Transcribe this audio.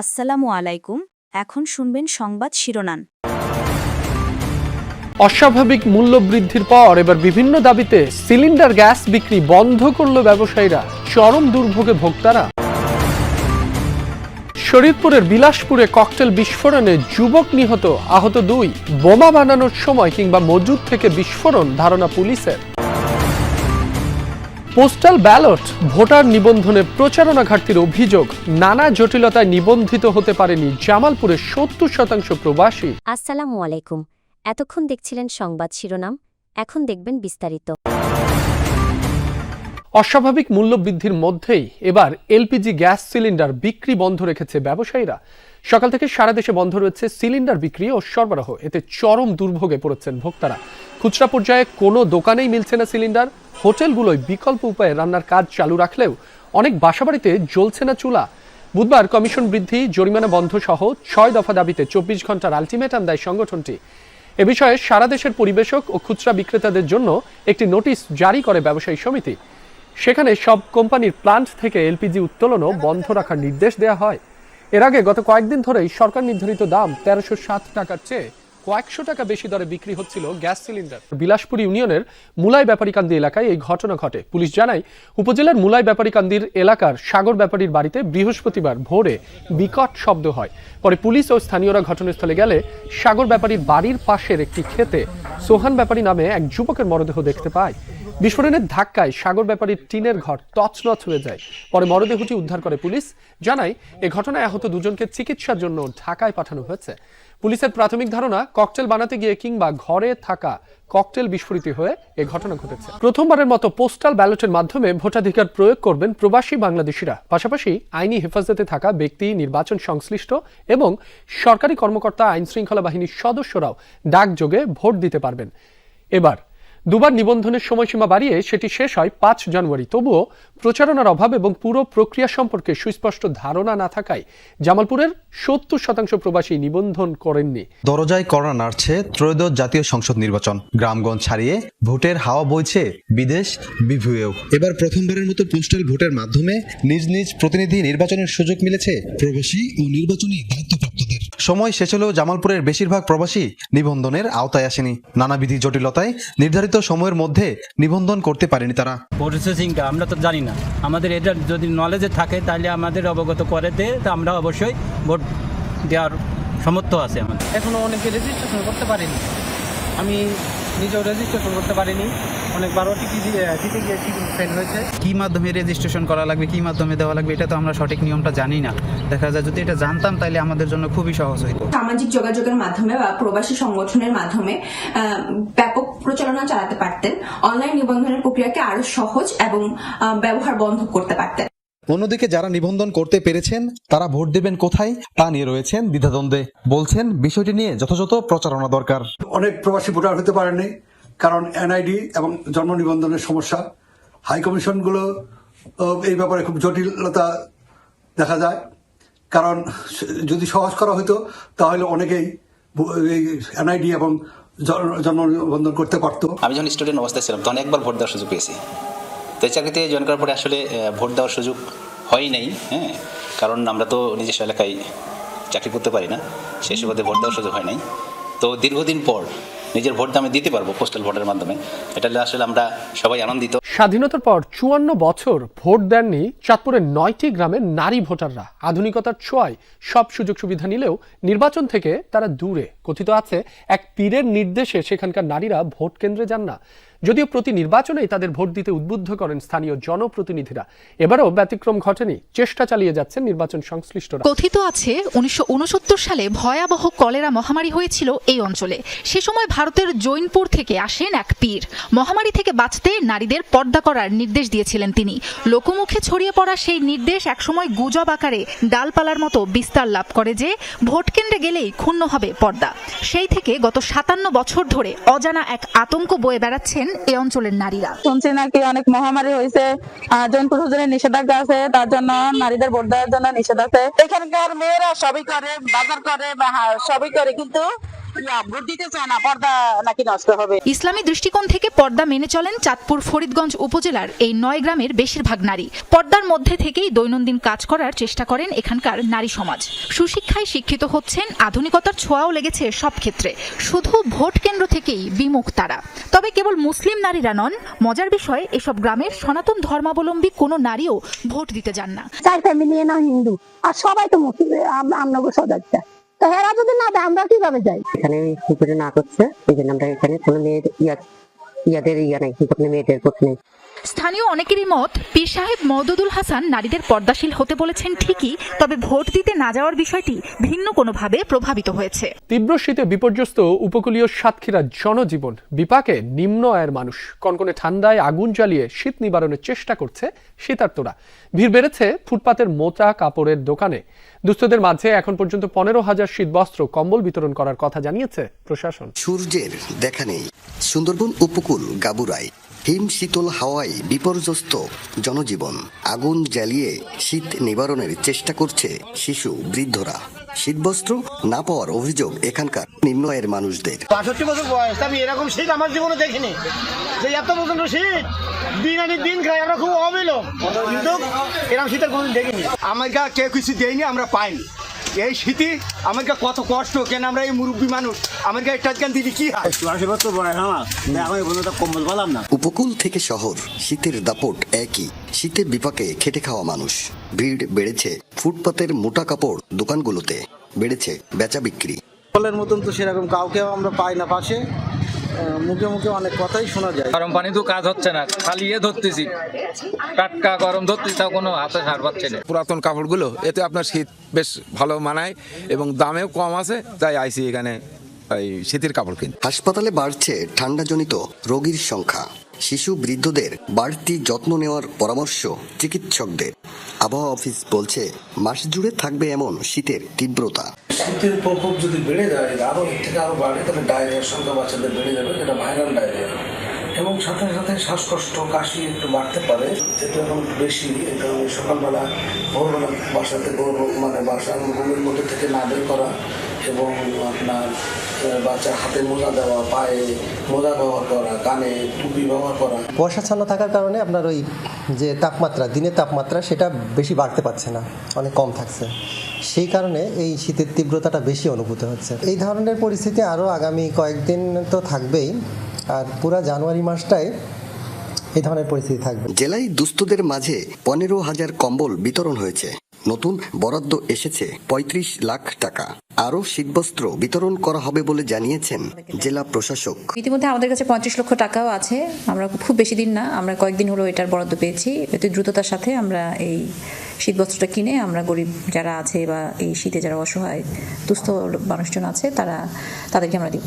আসসালামু আলাইকুম, এখন শুনবেন সংবাদ শিরোনাম। অস্বাভাবিক মূল্য বৃদ্ধির পর এবার বিভিন্ন দাবিতে সিলিন্ডার গ্যাস বিক্রি বন্ধ করল ব্যবসায়ীরা, চরম দুর্ভোগে ভোক্তারা। শরীরপুরের বিলাসপুরে ককটেল বিস্ফোরণে যুবক নিহত, আহত দুই। বোমা বানানোর সময় কিংবা মজুদ থেকে বিস্ফোরণ, ধারণা পুলিশের। পোস্টাল ব্যালট, ভোটার নিবন্ধনে প্রচারণা ঘাটতির অভিযোগ, নানা জটিলতায় নিবন্ধিত হতে পারেনি জামালপুরের সত্তর শতাংশ প্রবাসী। আসসালামু আলাইকুম। এতক্ষণ দেখছিলেন সংবাদ শিরোনাম, এখন দেখবেন বিস্তারিত। অস্বাভাবিক মূল্য বৃদ্ধির মধ্যেই এবার এলপিজি গ্যাস সিলিন্ডার বিক্রি বন্ধ রেখেছে ব্যবসায়ীরা। সকাল থেকে সারা দেশে বন্ধ রয়েছে সিলিন্ডার বিক্রি ও সরবরাহ। এতে চরম দুর্ভোগে পড়েছেন ভোক্তারা। খুচরা পর্যায়ে কোনো দোকানেই মিলছে না সিলিন্ডার। হোটেলগুলোয় বিকল্প উপায়ে রান্নার কাজ চালু রাখলেও অনেক বাসাবাড়িতে জ্বলছে না চুলা। বুধবার কমিশন বৃদ্ধি, জরিমানা বন্ধ সহ ছয় দফা দাবিতে চব্বিশ ঘণ্টার আলটিমেটাম দেয় সংগঠনটি। এ বিষয়ে সারা দেশের পরিবেশক ও খুচরা বিক্রেতাদের জন্য একটি নোটিশ জারি করে ব্যবসায়ী সমিতি। সেখানে সব কোম্পানির প্লান্ট থেকে এলপিজি উত্তোলনও বন্ধ রাখার নির্দেশ দেওয়া হয়। এর আগে গত কয়েকদিন ধরেই সরকার নির্ধারিত দাম তেরোশো সাত টাকার চেয়ে কয়েকশো টাকা বেশি দরে বিক্রি হচ্ছিল গ্যাস সিলিন্ডার। বিলাসপুর ইউনিয়নের মুলাই ব্যাপারীকান্দি এলাকায় এই ঘটনা ঘটে। পুলিশ জানায়, উপজেলার মুলাই ব্যাপারীকান্দির এলাকার সাগর ব্যাপারীর বাড়িতে বৃহস্পতিবার ভোরে বিকট শব্দ হয়। পরে পুলিশ ও স্থানীয়রা ঘটনাস্থলে গেলে সাগর ব্যাপারীর বাড়ির পাশের একটি ক্ষেতে সোহান ব্যাপারী নামে এক যুবকের মরদেহ দেখতে পায়। বিস্ফোরণের ধাক্কায় সাগর ব্যাপারীর টিনের ঘর তছনছ হয়ে যায়। পরে মরদেহটি উদ্ধার করে পুলিশ। জানায়, এ ঘটনায় আহত দুজনকে চিকিৎসার জন্য ঢাকায় পাঠানো হয়েছে। পুলিশের প্রাথমিক ধারণা, ককটেল বানাতে গিয়ে কিংবা ঘরে থাকা ককটেল বিস্ফোরিত হয়ে এ ঘটনা ঘটেছে। প্রথমবারের মতো পোস্টাল ব্যালটের মাধ্যমে ভোটাধিকার প্রয়োগ করবেন প্রবাসী বাংলাদেশিরা। পাশাপাশি আইনি হেফাজতে থাকা ব্যক্তি, নির্বাচন সংশ্লিষ্ট এবং সরকারি কর্মকর্তা আইন শৃঙ্খলা বাহিনীর সদস্যরাও ডাকযোগে ভোট দিতে পারবেন। এবার দুবার নিবন্ধনের সময়সীমা বাড়িয়ে সেটি শেষ হয় পাঁচ জানুয়ারি। তবুও প্রচারণার অভাব এবং পুরো প্রক্রিয়া সম্পর্কে সুস্পষ্ট ধারণা না থাকায় জামালপুরের সত্তর শতাংশ প্রবাসী নিবন্ধন করেননি। দরজায় করোনা নাড়ছে ত্রয়োদশ জাতীয় সংসদ নির্বাচন। গ্রামগঞ্জ ছাড়িয়ে ভোটের হাওয়া বইছে বিদেশ বিভুয়েও। এবার প্রথমবারের মতো পোস্টাল ভোটের মাধ্যমে নিজ নিজ প্রতিনিধি নির্বাচনের সুযোগ মিলেছে প্রবাসী ও নির্বাচনী দায়িত্বপ্রাপ্তদের সময় শেষ হলেও জামালপুরের বেশিরভাগ প্রবাসী নিবন্ধনের আওতায় আসেনি। নানাবিধি জটিলতায় নির্ধারিত সময়ের মধ্যে নিবন্ধন করতে পারেনি তারা। প্রসেসিংটা আমরা তো জানি না। আমাদের এটা যদি নলেজে থাকে, তাহলে আমাদের অবগত করে তা আমরা অবশ্যই ভোট দেওয়ার সমর্থ আছে আমাদের। এখনও অনেকে রেজিস্ট্রেশন করতে পারিনি। আমি নিজেও রেজিস্ট্রেশন করতে পারিনি। দিতে গিয়ে ফেল হয়েছে। কি মাধ্যমে রেজিস্ট্রেশন করা লাগবে কি মাধ্যমে দেওয়া লাগবে এটা তো আমরা সঠিক নিয়মটা জানি না। দেখা যায় যদি এটা জানতাম তাহলে আমাদের জন্য খুবই সহজ হতো সামাজিক যোগাযোগের মাধ্যমে বা প্রবাসী সংগঠনের মাধ্যমে ব্যাপক প্রচারণা চালাতে পারতেন অনলাইন নিবন্ধনের প্রক্রিয়াকে আরও সহজ এবং আহ, ব্যবহার বন্ধ করতে পারতেন। অন্যদিকে যারা নিবন্ধন করতে পেরেছেন তারা ভোট দেবেন কোথায় তা নিয়ে রয়েছেন দ্বিধাদ্বন্দ্বে। বলছেন বিষয়টি নিয়ে যথাযথ প্রচারণা দরকার। অনেক প্রবাসী ভোটার হতে পারেনি কারণ এনআইডি এবং জন্ম নিবন্ধনের সমস্যা। হাই কমিশনগুলো এই ব্যাপারে খুব জটিলতা দেখা যায়। কারণ যদি সহজ করা হতো তাহলে অনেকেই এনআইডি এবং জন্ম নিবন্ধন করতে পারতো। আমি যখন স্টুডেন্ট অবস্থায় ছিলাম, তখন একবার ভোট দেওয়ার সুযোগ পেয়েছি। তো এই চাকরিতে জয়েন করার পরে আসলে ভোট দেওয়ার সুযোগ হয়ই নাই হ্যাঁ? কারণ আমরা তো নিজস্ব এলাকায় চাকরি করতে পারি না। সেই সুবাদে ভোট দেওয়ার সুযোগ হয় নাই। তো দীর্ঘদিন পর নিজের ভোটটা আমি দিতে পারব পোস্টাল ভোটের মাধ্যমে। এটা আসলে আমরা সবাই আনন্দিত। স্বাধীনতার পর চুয়ান্ন বছর ভোট দেননি চাঁদপুরের নয়টি গ্রামের নারী ভোটাররা। আধুনিকতার ছোঁয়ায় সব সুযোগ সুবিধা নিলেও নির্বাচন থেকে তারা দূরে। কথিত আছে, এক পীরের নির্দেশে সেখানকার নারীরা ভোট কেন্দ্রে যান না। যদিও প্রতি নির্বাচনেই তাদের ভোট দিতে উদ্বুদ্ধ করেন স্থানীয় জনপ্রতিনিধিরা। এবারও ব্যতিক্রম ঘটেনি। চেষ্টা চালিয়ে যাচ্ছেন নির্বাচন সংশ্লিষ্টরা। কথিত আছে, উনিশশো উনসত্তর সালে ভয়াবহ কলেরা মহামারী হয়েছিল এই অঞ্চলে। সে সময় ভারতের জৈনপুর থেকে আসেন এক পীর। মহামারী থেকে বাঁচতে নারীদের পর্দা করার নির্দেশ দিয়েছিলেন তিনি। লোকমুখে ছড়িয়ে পড়া সেই নির্দেশ একসময় গুজব আকারে ডালপালার মতো বিস্তার লাভ করে যে, ভোট কেন্দ্রে গেলেই ক্ষুণ্ণ হবে পর্দা। সেই থেকে গত সাতান্ন বছর ধরে অজানা এক আতঙ্ক বয়ে বেড়াচ্ছেন এ অঞ্চলের নারীরা। শুনছি নাকি অনেক মহামারী হয়েছে জৈনপুর হুজুরের নিষেধাজ্ঞা আছে, তার জন্য নারীদের ভোট দেওয়ার জন্য নিষেধ আছে। এখানকার মেয়েরা সবই করে, বাজার করে, বা সবই করে, কিন্তু ইসলামী দৃষ্টিকোণ থেকে পর্দা মেনে চলেন চাঁদপুর ফরিদগঞ্জ উপজেলার এই নয় গ্রামের বেশিরভাগ নারী। পর্দার মধ্যে থেকেই দৈনন্দিন কাজ করার চেষ্টা করেন এখানকার নারী সমাজ। সুশিক্ষায় শিক্ষিত হচ্ছেন আধুনিকতার ছোঁয়াও লেগেছে সব ক্ষেত্রে। শুধু ভোট কেন্দ্র থেকেই বিমুখ তারা। তবে কেবল মুসলিম নারীরা নন মজার বিষয় এসব গ্রামের সনাতন ধর্মাবলম্বী কোনো নারীও ভোট দিতে যান না। চার ফ্যামিলি না হিন্দু। আর সবাই তো মুসলিম আমনগর সদস্য তো হেরা যদি না দেয় আমরা কীভাবে যাই? এখানে না করছে, এই জন্য আমরা এখানে কোনো মেয়ের ইয়া ইয়াদের ইয়া নেই, কোনো মেয়েদের নেই। স্থানীয় অনেকেরই মত পীর সাহেব মওদুদুল হাসান নারীদের পর্দাশীল হতে বলেছেন ঠিকই তবে ভোট দিতে না যাওয়ার বিষয়টি ভিন্ন কোনোভাবে প্রভাবিত হয়েছে। তীব্র শীতে বিপর্যস্ত উপকূলীয় সাতক্ষীরার জনজীবন বিপাকে নিম্ন আয়ের মানুষ কনকনে ঠান্ডায় আগুন জ্বালিয়ে শীত নিবারণের চেষ্টা করছে শীতার্তরা ভিড় বেড়েছে ফুটপাতের মোটা কাপড়ের দোকানে। দুস্থদের মাঝে এখন পর্যন্ত পনেরো হাজার শীতবস্ত্র কম্বল বিতরণ করার কথা জানিয়েছে প্রশাসন। সূর্যের দেখা নেই। সুন্দরবন উপকূল গাবুরাই হিম শীতল হাওয়ায় বিপর্যস্ত জনজীবন। আগুন জ্বালিয়ে শীত নিবারণের চেষ্টা করছে শিশু, বৃদ্ধরা। শীতবস্ত্র না পাওয়ার অভিযোগ এখানকার নিম্ন আয়ের মানুষদের। বাষট্টি বছর বয়স, আমি এরকম শীত আমার জীবনে দেখিনি। যে এত পর্যন্ত শীত, দিন আনি দিন খাই, আমরা খুব অবিল কিন্তু এরকম শীতের কোনোদিন দেখিনি। আমাকে কেউ কিছু দেয়নি, আমরা পাইনি। এই শীতে আমাকে কত কষ্ট কেন আমরা এই মুরব্বী মানুষ? আমাকে একটা কেন দিদি কি হয়? পর্যন্ত কম্বল পেলাম না। উপকূল থেকে শহর শীতের দাপট একই। শীতের বিপাকে খেটে খাওয়া মানুষ। ভিড় বেড়েছে ফুটপাতের মোটা কাপড় দোকানগুলোতে বেড়েছে বেচা বিক্রি। ফলের মতন তো সেরকম কাউকেও আমরা পাই না পাশে। মুখে মুখে অনেক কথাই শোনা যায়। গরম পানি তো কাজ হচ্ছে না খালি এ ধরতেছি। টাটকা গরম ধরতেছি তাও কোনো হাতে সার পাচ্ছে না। পুরাতন কাপড়গুলো এতে আপনার শীত বেশ ভালো মানায় এবং দামেও কম আছে তাই আইসি এখানে এই শীতের কাপড় কিনতে। হাসপাতালে বাড়ছে ঠান্ডাজনিত রোগীর সংখ্যা। শিশু বৃদ্ধদের বাড়তি যত্ন নেওয়ার পরামর্শ চিকিৎসকদের। আবহাওয়া অফিস বলছে মাস জুড়ে থাকবে এমন শীতের তীব্রতা। শীতের প্রকোপ যদি বেড়ে যায় আরও এর থেকে আরও বাড়ে তাহলে ডায়রিয়ার সংখ্যা বাচ্চাদের বেড়ে যাবে যেটা ভাইরাল ডায়রিয়া এবং সাথে সাথে শ্বাসকষ্ট কাশি একটু বাড়তে পারে এটা এখন বেশি এটা সকালবেলা ভোরবেলা বাসাতে থেকে মানে বাসার রুমের মধ্যে থেকে না বের করা এবং আপনার বাচ্চার হাতে মোজা দেওয়া পায়ে মোজা ব্যবহার করা কানে টুপি ব্যবহার করা। বর্ষাচ্ছন্ন থাকার কারণে আপনার ওই যে তাপমাত্রা, দিনের তাপমাত্রা সেটা বেশি বাড়তে পারছে না, অনেক কম থাকছে। সেই কারণে এই শীতের তীব্রতাটা বেশি অনুভূত হচ্ছে। এই ধরনের পরিস্থিতি আরও আগামী কয়েকদিন তো থাকবেই, আর পুরা জানুয়ারি মাসটাই এই ধরনের পরিস্থিতি থাকবে। জেলায় দুস্থদের মাঝে পনেরো হাজার কম্বল বিতরণ হয়েছে। নতুন বরাদ্দ এসেছে ৩৫ লাখ টাকা। আরও শীতবস্ত্র বিতরণ করা হবে বলে জানিয়েছেন জেলা প্রশাসক। ইতিমধ্যে আমাদের কাছে পঁয়ত্রিশ লক্ষ টাকাও আছে। আমরা খুব বেশি দিন না, আমরা কয়েকদিন হলো এটার বরাদ্দ পেয়েছি। এতে দ্রুততার সাথে আমরা এই শীতবস্ত্রটা কিনে আমরা গরিব যারা আছে বা এই শীতে যারা অসহায়, দুস্থ মানুষজন আছে, তারা তাদেরকে আমরা দিব।